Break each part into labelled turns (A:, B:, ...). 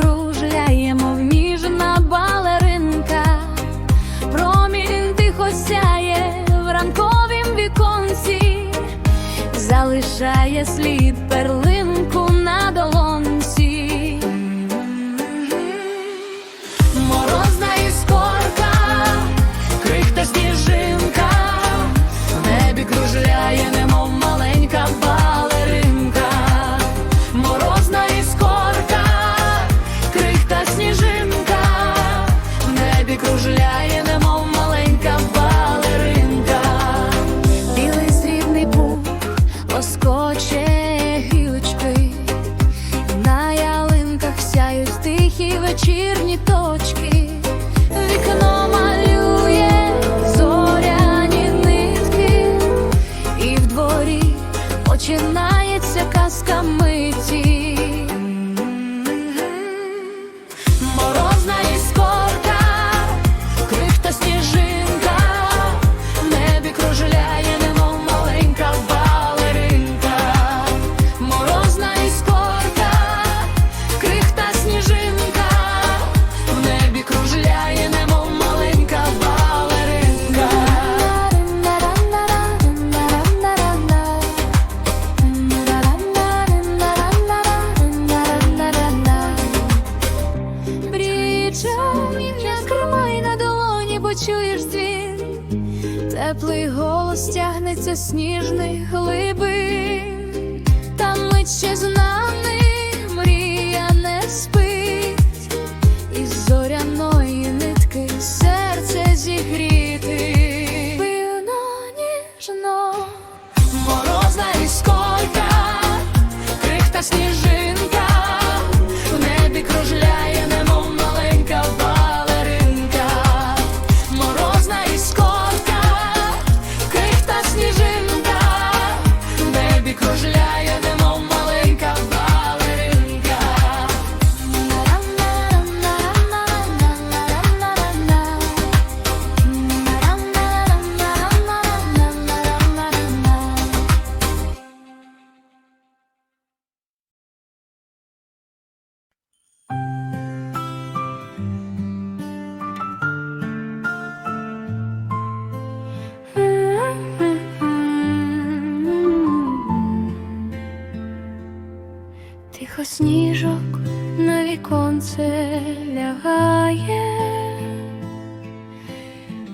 A: Кружляємо в ніжна балеринка, промінь тихо сяє в ранковім віконці, залишає слід перли. безсніжних глибин, там ми ще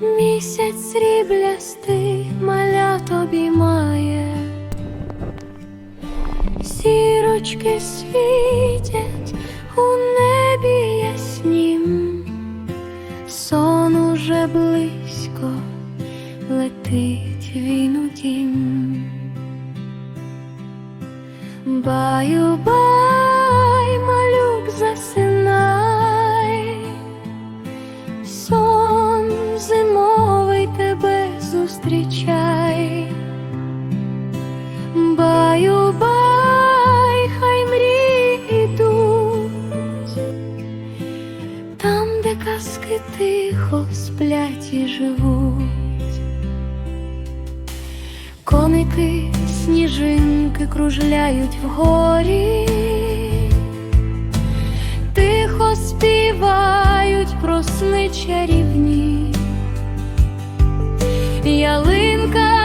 A: місяць сріблястий маля тобі має, сірочки світять у небі яснім, сон уже близько летить він у дім. Баю бай, малюк засил. тихо сплять і живуть, коники, сніжинки кружляють вгорі, тихо співають про сни чарівні, ялинка.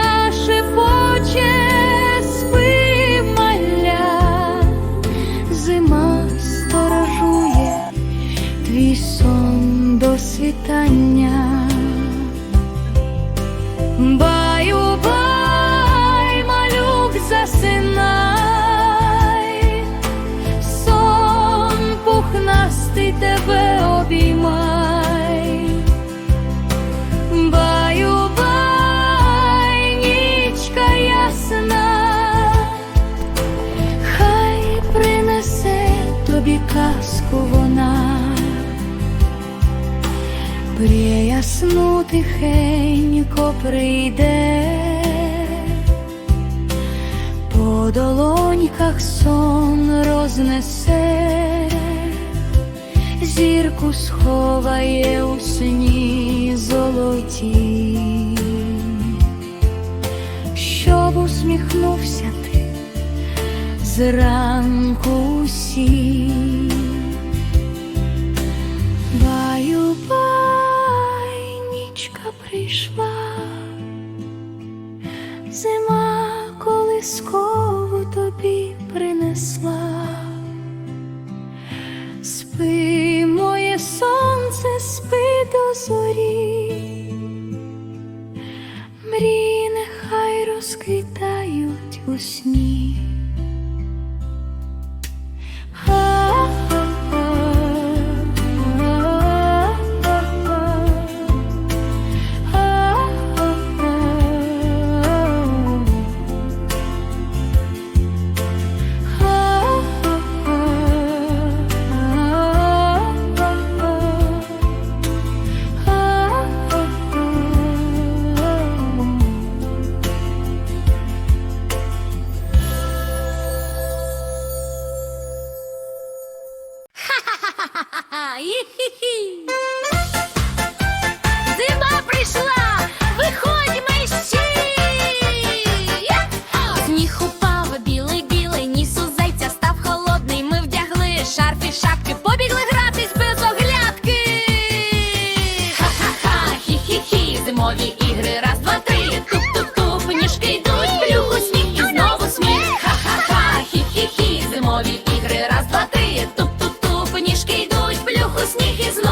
A: Приясну тихенько прийде, по долоньках сон рознесе, зірку сховає у сні золоті, щоб усміхнувся ти зранку сів. прийшла. Зима
B: коли скову тобі принесла,
A: спи моє сонце, спи до зорі, мрії нехай розквітають у сні. ആയി. z nich
C: jest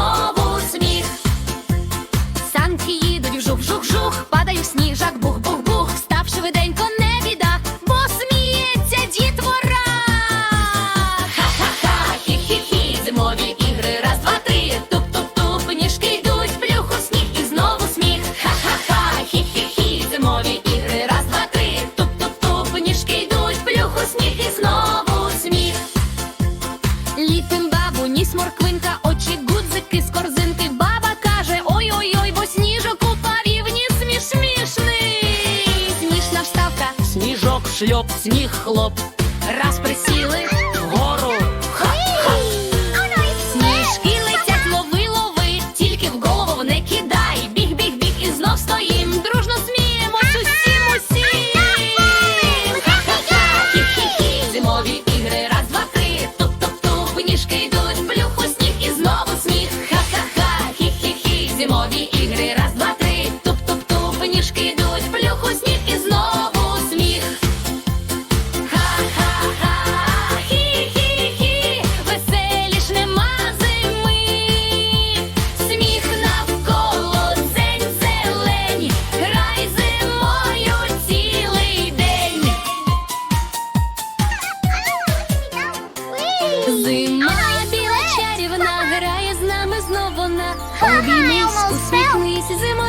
C: шльоп, сніг хлоп,
A: раз присіли. All the mistakes, mistakes,